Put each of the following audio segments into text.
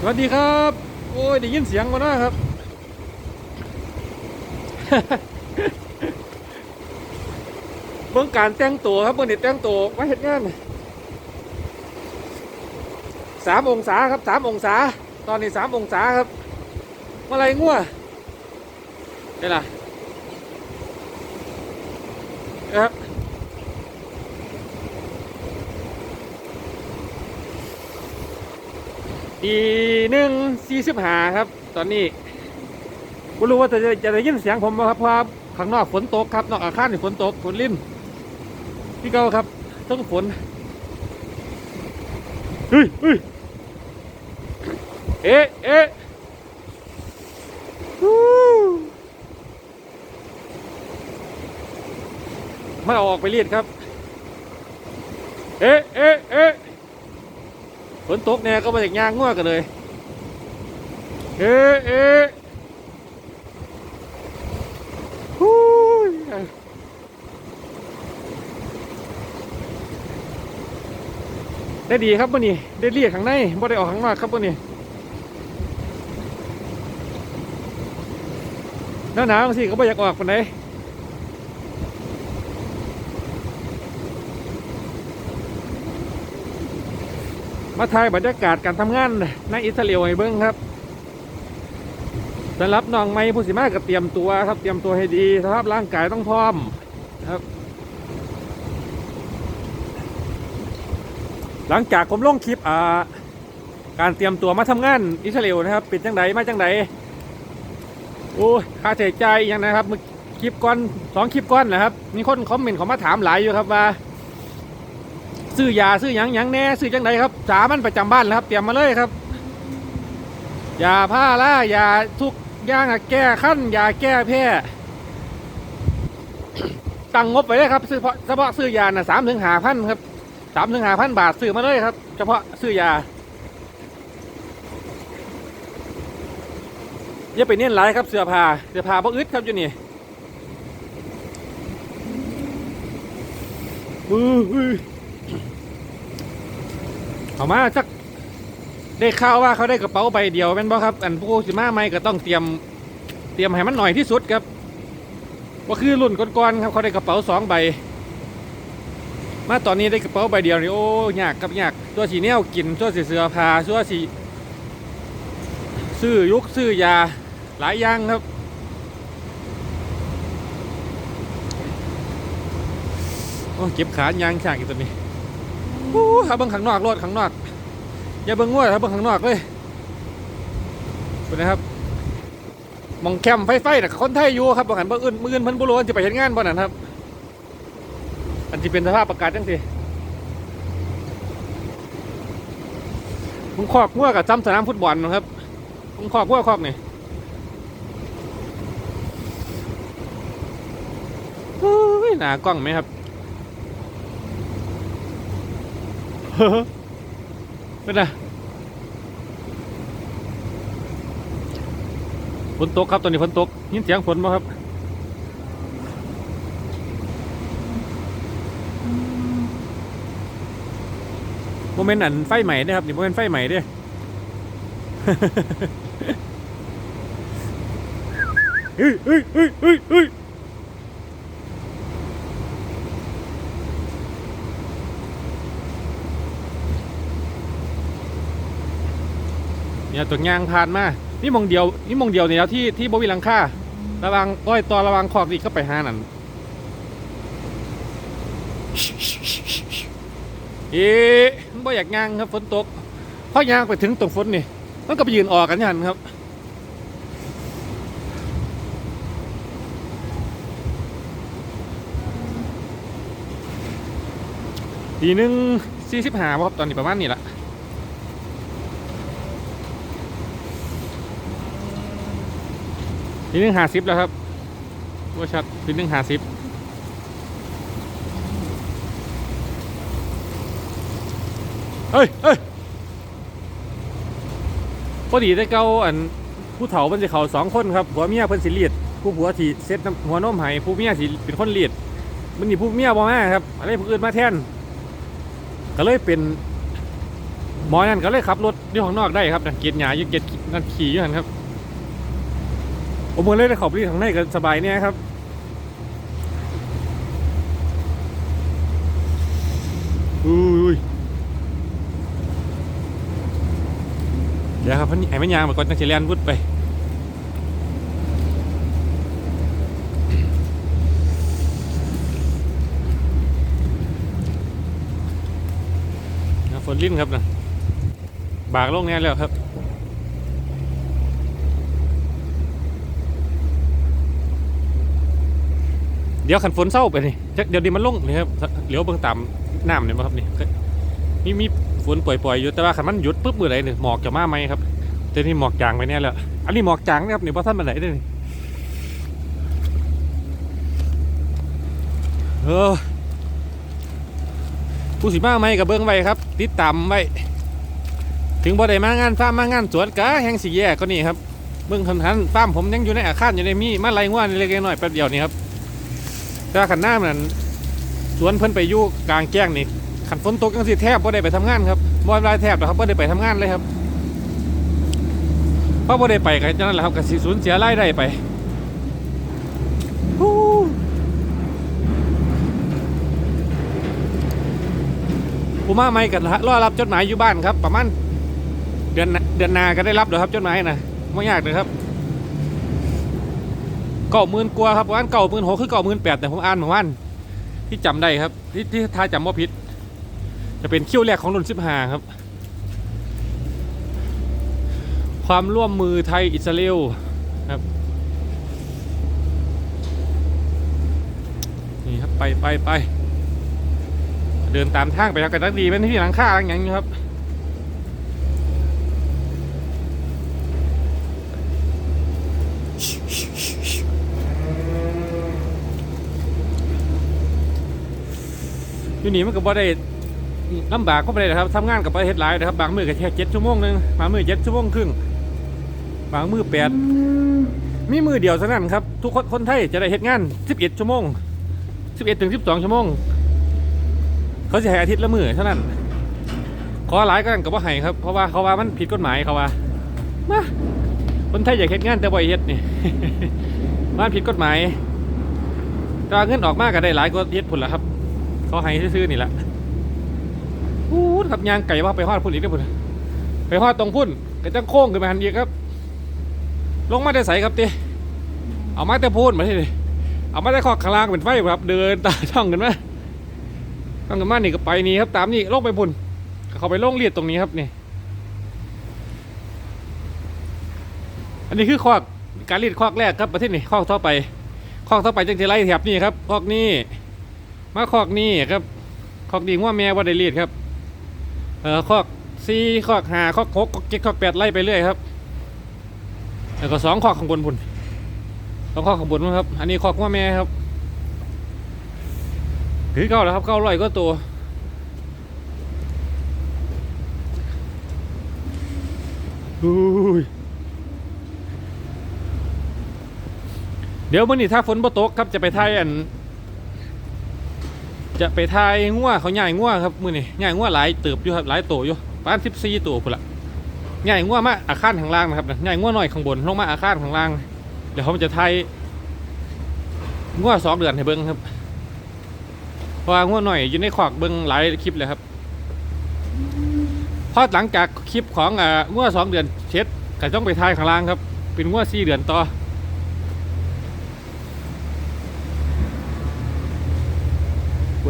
สวัสดีครับ โอ้ยได้ยินเสียงมานะครับ เบื้องการแต่งตัวครับเบื้องนี้แต่งตัวมาเห็ดงานสามองศาครับสามองศา ตอนนี้สามองศาครับมื่อไรงัวนี่ล่ะนะครับ ตีหนึ่งสี่สิบห้าครับ ตอนนี้ไม่รู้ว่าจะจะได้ยินเสียงผมไหมครับเพราะว่าข้างนอกฝนตกครับ นอกอาคารนี่ฝนตกฝนลิ่นพี่เก้าครับต้องฝนเฮ้ยเฮ้ยเอ๊ะเอ๊ะฮู้มาเอออกไปเรียดครับ เอ๊ะเอ๊ะเอ๊ะ ฝนตกแน่ก็มาจากยางง่วกันเลย เอ๊ะเอ๊ะฮู้ยได้ดีครับวันนี้ได้เรียกข้างในบ่ได้ออกข้างนอกครับวันนี้หน้าหนาวสิก็บ่อยากออกปาน มาถ่ายบรรยากาศการทำงานในอิตาเลียให้เบิ้งครับสำหรับน้องไม่ผู้สิมาก็เตรียมตัวครับเตรียมตัวให้ดีสภาพร่างกายต้องพร้อมครับ หลังจากผมลงคลิปอ่าการเตรียมตัวมาทำงานอิสราเอลนะครับป็นจังไดมาจังไดโอ้ยค่าใช้จ่ายย่างนะครับคลิปก่อนสองคลิปก่อนนะครับ มีคนคอมเมนต์เขามาถามหลายอยู่ครับว่า ซื้อยาซื้อหยังหยังแน่ซื้อจังไดครับสามันประจำบ้านนะครับ เตรียมมาเลยครับยาผ้าล่ายาทุกย่างอะแก้ขั้นยาแก้แพ้ตั้งงบไว้เลยครับซื้อเฉพาะเฉพาะซื้อยาน่ะสามถึงหาพันครับสามถึงห้าพันบาทซื้อมาเลยครับ เฉพาะซื้อยาอย่าไปเน้นหลายครับเสื้อผ้าเสื้อผ้าบ่อึดครับอยู่นี่อื้อหือ เอามาสักได้ข่าวว่าเขาได้กระเป๋าใบเดียวเป็นบ่ครับ อันผู้สิมาใหม่ก็ต้องเตรียมเตรียมให้มันหน่อยที่สุดครับว่าคือรุ่นก่อนๆครับเขาได้กระเป๋าสองใบ มาตอนนี้ได้กระเป๋าใบเดียวนี่โอ้ยากครับยากตัวสีเนี้ยกินตัวสีเสือพาตัวสีซื้อยุกซื้อยาหลายอย่างครับโอ้เก็บขายางฉากอีกตัวนี้ อ้ถ้าเบิ่งข้างนอกรถข้างนอก อย่าเบิ่งงัวถ้าเบิ่งข้างนอกเลยคุณนะครับมองแคมป์ไฟไฟแต่ะคนไทยอยู่ครับบางหันบ่อื่นมืออื่นเพิ่นบ่รู้ว่าจะไปเห็นงานบ่นั่นครับ อันที่เป็นสภาพประกาศจังสิมึงคอกงัวกับจำสนามฟุตบอลนะครับมึงคอกงัวคอกนี่โอ้ยหนากล้องไหมครับ เป็นไงฝนตกครับตอนนี้ฝนตกยินเสียงฝนไหมครับโมเมนต์อันไฟใหม่เด้ครับนี่โมเมนต์ไฟใหม่ด้เฮ้ยเฮ้ยเฮ้ยเฮ้ย เฮ้ยเนี่ยตัวยางผ่านมานี่มองเดียวนี่มองเดียวเนี่ยแล้วที่ที่บวิลังค่าระวังร้อยตอระวังขอบอีกก็ไปหานั่นเอ๊ะมันบ่อยากยางครับฝนตกพอยางางไปถึงตรงฝนนี่มันก็ไปยืนออกกันยันครับทีหนึ่งสี่สิบห้าครับตอนนี้ประมาณนี้ละ ทีหนึ่งหาสิบแล้วครับว่าชัดทีหนึ่งหาสิบเฮ้ยเฮ้ยพอดีได้เก้าอันผู้เฒ่าเพิ่นสิเขาสองคนครับผัวเมียเพิ่นสิเลียดผู้ผัวทีเซ็ตหัวนมให้ผู้เมียสิเป็นคนเลียดมันนี่ผู้เมียบ่มาครับอะไรผู้อื่นมาแทน ก็เลยเป็นหมอนั่นก็เลยขับรถอยู่ข้างนอกได้ครับนั่นเกียร์หยาอยู่เกียร์นั่นขี่อยู่นั่นครับ ผมก็เลยได้ขอบไปข้างในก็สบายเนี่ยครับอุ้ยเดี๋ยวครับพันไอ้แมันยางมาก่อนจังสิเลียนวุดไปนะฝนลิ้นครับนะบากลงเนี่ยแล้วครับ เดี๋ยวขันฝนเศร้าไปนี่เดี๋ยวดีมันลงนี่ครับเหลียวเบิ่งตามน้ำเนี่ยมาครับนี่มีมีฝนปล่อยๆอยู่แต่ว่าขันมันหยุดปุ๊บมือไหนเนี่ยหมอกจะมาไหมครับเดี๋ยวนี้หมอกจางไปเนี่ยแล้วอันนี้หมอกจางนะครับนี่พระท่านมาไหนได้นี่เออผู้สิมาไหมกับเบิ้องไว้ครับ ติดตามไว้ถึงบ่ได้มางานฟ้าร์มมางานสวนกะแห่งสีแย่ก็นี่ครับเบิ้องทันทันฟาร์มผมยังอยู่ในอาคารอยู่ในมีมาไล่ง่วนเล็กๆน้อยแป๊บเดียวนี่ครับ แต่ขันหน้ามันสวนเพิ่นไปยู่กลางแจ้งนี่ขันฝนตกจังสิแทบบ่ได้ไปทำงานครับบ่ได้แทบหรอกครับบ่ได้ไปทำงานเลยครับเพราะบ่ได้ไปกันนั่นแหละครับก็สิสูญเสียรายได้ไปฮู้ผมมาไม่กันรอรับจดหมายอยู่บ้านครับ ประมาณเดือนเดือนหนาก็ได้รับเดี๋ยวครับจดหมายนะไม่ยากเลยครับ เก้าหมื่นกว่าครับประมาณเก้าหมื่นหกคือเก้าหมื่นแปดแต่ผมอ่านเมื่อวานที่จำได้ครับ ที่ที่ทายจำว่าผิด จะเป็นคิวแรกของรุ่นสิบห้าครับ ความร่วมมือไทยอิสราเอลครับนี่ครับไปไปไปเดินตามทางไปครับกันตั้งดีเป็นที่หลังคาหลังอย่างนี้ครับ อยู่นี่มันก็บ่ได้ลำบากก็บ่ได้นะครับทำงานกับประเทศหลายนะครับ บางมือก็แค่เจ็ดชั่วโมงหนึงบางมือเจ็ดชั่วโมงครึ่งบางมือแปดมีมือเดียวเท่านั้นครับ ทุกคนคนไทยจะได้เฮ็ดงาน11ชั่วโมง11ถึง12ชั่วโมง เขาจะให้อาทิตย์ละมือเท่านั้น ขอหลายก็กับว่าให้ครับ เพราะว่าเขาว่ามันผิดกฎหมายเขาว่ามาคนไทยอยากเฮ็ดงานแต่บ่อยเฮ็ดนี่มันผิดกฎหมายแตว่าเงินออกมากก็ได้หลายกว่าเฮ็ดผลละครับ เขาให้ซื่อๆนี่แหละพูดครับยางไก่ว่าไปฮอดพุ่นอีกได้อพุ่นไปฮอดตรงพุ่นก็จังโค้งขึ้นมาหันอีกครับ ลงมาได้ใสครับตีเอามาแต่พูนมาที่นี่เอามาแต่ขอกข้างล่างเป็นไฟครับ เดินตาช่องกันไหมตั้งแต่มานี่ก็ไปนี่ครับ ตามนี่ลงไปพุ่นเขาไปลงเลียดตรงนี้ครับนี่ อันนี้คือคอกการเลียดคอกแรกครับประเทศนี่คอกต่อไปคอกต่อไปจังจะไล่แถบนี่ครับคอกนี้ มาคอกนี้ครับคอกดีง่วแม่ว่าได้เลีดครับเออคอกสี่คอกห้าคอกหกคอกเจ็ดคอกแปดไล่ไปเรื่อยครับแล้วก็สองคอกข้างบนพุ่นสองคอกข้างบนนะครับ อันนี้คอกง่วแม่ครับคือเก้าแล้วครับเก้าร้อยก็ตัวเดี๋ยวมื่อนี้ถ้าฝนบ่ตกครับจะไปไทยอัน จะไปทายงัวเขาใหญ่งัวครับมือนี้ใหญ่งัวหลายเติบอยู่ครับหลายโตอยู่ประมาณสิบสี่ตัวพุ่นละใหญ่งัวมาอาคารข้างล่างนะครับใหญ่งัวหน่อยข้างบนลงมาอาคารข้างล่าง เดี๋ยวเขาจะทายงัวสองเดือนให้เบิ้งครับเพราะว่าง่วหน่อยอยู่ในขอกเบิ้งหลายคลิปเลยครับพอหลังจากคลิปของอ่าง่วสองเดือนเช็ดก็ต้องไปทายข้างล่างครับ เป็นง่วสี่เดือนต่อ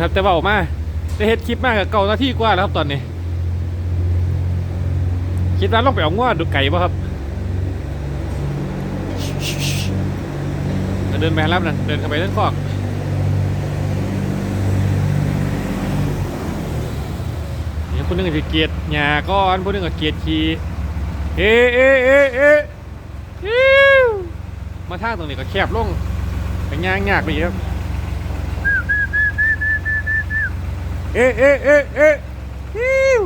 ครับ แต่ว่าออกมาได้เฮ็ดคลิปมากกับเก่าหน้าที่กว่าแล้วครับตอนนี้ คิดว่าลองไปเอาง่วงดูไก่ป่ะครับเดินไปรับนะเดินเข้าไปเรื่องคอกเนี่ยผู้หนึงก็เกียดหญ้าก้อนผู้หนึงก็เกียดขี้เอะเอะเอะเอะอิ๊วมาทางตรงนี้ก็แคบลงไปย่างยากไปครับ เอะเอะเอะเอะอิ๊ว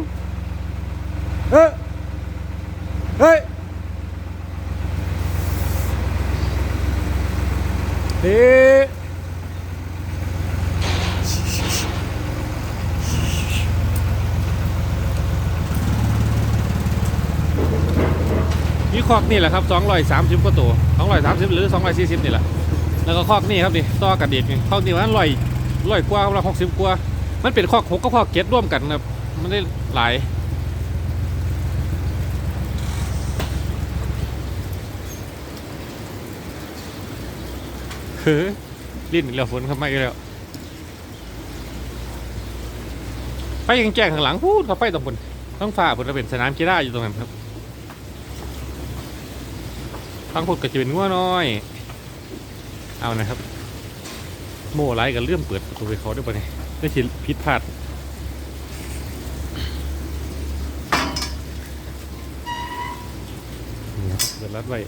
เอะเฮ้ยเอะมีคอกนี่แหละครับสองร้อยสามสิบกว่าตัวสองร้อยสามสิบหรือสองร้อยสี่สิบนี่แหละแล้วก็คอกนี่ครับนี่ต่อกับเด็กนี่คอกนี่มันร้อยร้อยกว่าร้อยหกสิบกว่า มันเป็นคอหกกับคอเก็ดร่วมกันครับมันได้หลายเฮ้ยลิ้นอีกแล้วฝนเข้ามาอีกแล้วไปยังแจ้งข้างหลังพูดเขาไปตรงบนต้องฝ่าบนเป็นสนามกีฬาอยู่ตรงนั้นครับทางพุดก็จะเป็นงัวน้อย เอานะครับ โม่ไรกับเลื่อมเปิดประตูให้เขาด้วยปะเนี่ย ได้ชิผิดพลาดนี่ครับเปิดรัดไว้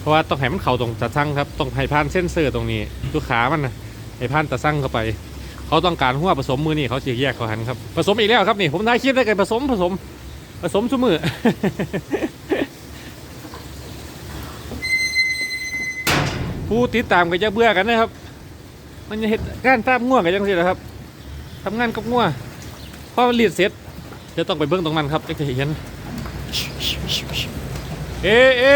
เพราะว่าต้องให้มันเข่าตรงตะสั่งครับต้องให้ผ่านเส้นเซอตรงนี้ลูกขามันนะให้ผ่านตะสั่งเข้าไป เขาต้องการหัวผสมมือนี่เขาจะแยกเขาหันครับผสมอีกแล้วครับนี่ผมได้คลิปได้กันผสมผสม ผสมชุมือผู้ติดตามก็จะเบื่อกันนะครับ มันจะเห็นการตามง่วงกันจังสินะครับ ทำงานกับง่วพอเรียนเสร็จจะต้องไปเบื้องตรงนั้นครับจะเห็นเอ๊เอ๊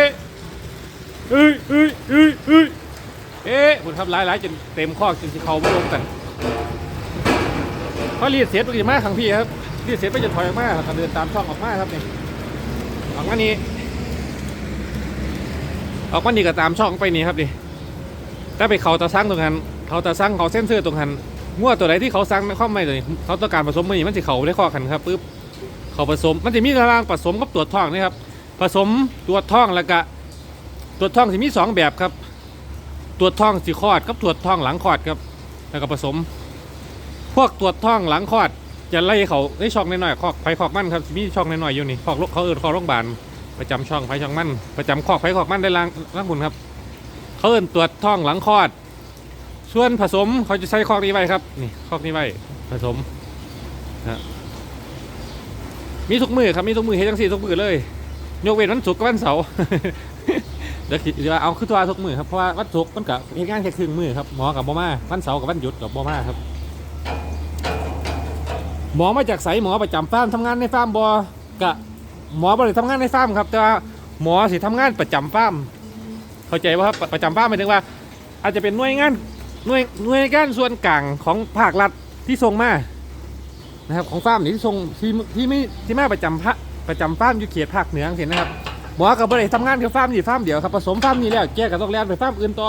เอ้ยเอ้ยเอ้ยเอ้ยเอ๊ะคุณครับหลายๆจนเต็มข้อจนที่เขาไม่ลงกันพอรีดเสร็จไปจะมาขังพี่ครับรีดเสร็จไปจะถอยออกมาแล้วก็เดินตามช่องออกมาครับนี่ออกมานี่ออกมานี่ก็ตามช่องไปนี่ครับนี่ถ้าไปเขาตาซังตรงนั้นเขาตาซังเขาเส้นเสื้อตรงนั้น งัวตัวไหนที่เขาซังข้อไม่ตัวนี้เขาต้องการผสมมือนี่มันจะเขาได้ข้อกันครับปึ๊บเขาผสมมันจะมีตารางผสมกับตรวจท้องนี่ครับ ผสมตรวจท้องแล้วก็ตรวจท้องจะมีสองแบบครับ ตรวจท้องสีคลอดกับตรวจท้องหลังคลอดครับ แล้วก็ผสม พวกตรวจท้องหลังคลอด จะไล่เขาได้ช่องน้อยๆคอกไผ่คอกมั่นครับมีช่องน้อยๆอยู่นี่คอกเขาเอินคอกโรงพยาบาลประจำช่องไผ่ช่องมั่นประจำคอกไผ่คอกมั่นได้ล้างล้างหุ่นครับเขาเอินตรวจท้องหลังคลอด ส่วนผสมเขาจะใช้คอกนี้ไว้ครับนี่คอกนี้ไว้ผสมนะมีทุกมือครับมีทุกมือเฮ็ดจังสี่ทุกมือเลย ยกเว้นวันศุกร์กับวันเสาร์เดี๋ยวคิดว่าเอาขึ้นตัวทุกมือครับเพราะว่าวันศุกร์มันกับเหตุงานแค่ครึ่งมือครับหมอกับบ่มาวันเสาร์กับวันหยุดกับบ่มาครับ หมอมาจากไสหมอประจำฟาร์มทำงานในฟาร์มบอกะหมอบริทำงานในฟาร์มครับแต่ว่าหมอสิทำงานประจำฟาร์มเข้าใจว่าครับประจำฟาร์มหมายถึงว่า อาจจะเป็นหน่วยงาน หน่วยหน่วยงานส่วนกลางของภาครัฐที่ส่งมานะครับของฟาร์มนี่ที่ส่งที่ที่ไม่ที่มาประจำพระประจำฟาร์มอยู่เขตภาคเหนือเห็นนะครับหมอกับบริษัททำงานกับฟาร์มนี่ฟาร์มเดียวครับผสมฟาร์มนี่แล้วแกก็ต้องแล่นไปฟาร์มอื่นต่อ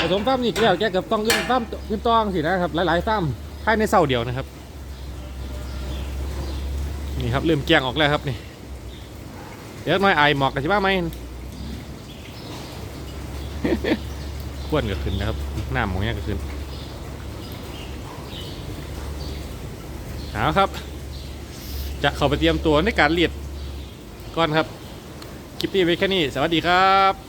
ผสมฟาร์มนี่แล้วแกก็ต้องอื่นฟาร์มอื่นต่อสินะครับหลายๆฟาร์มภายในเสาเดียวนะครับนี่ครับเริ่มแกงออกแล้วครับนี่เดี๋ยวน้อยไอหมอกกันใช่ไหมไหม ขวนก็ขึ้นนะครับหน้ามองเนี้ยก็ขึ้นเอาครับ จะเข้าไปเตรียมตัวในการเลียดก่อนครับ คลิปนี้ไว้แค่นี้ สวัสดีครับ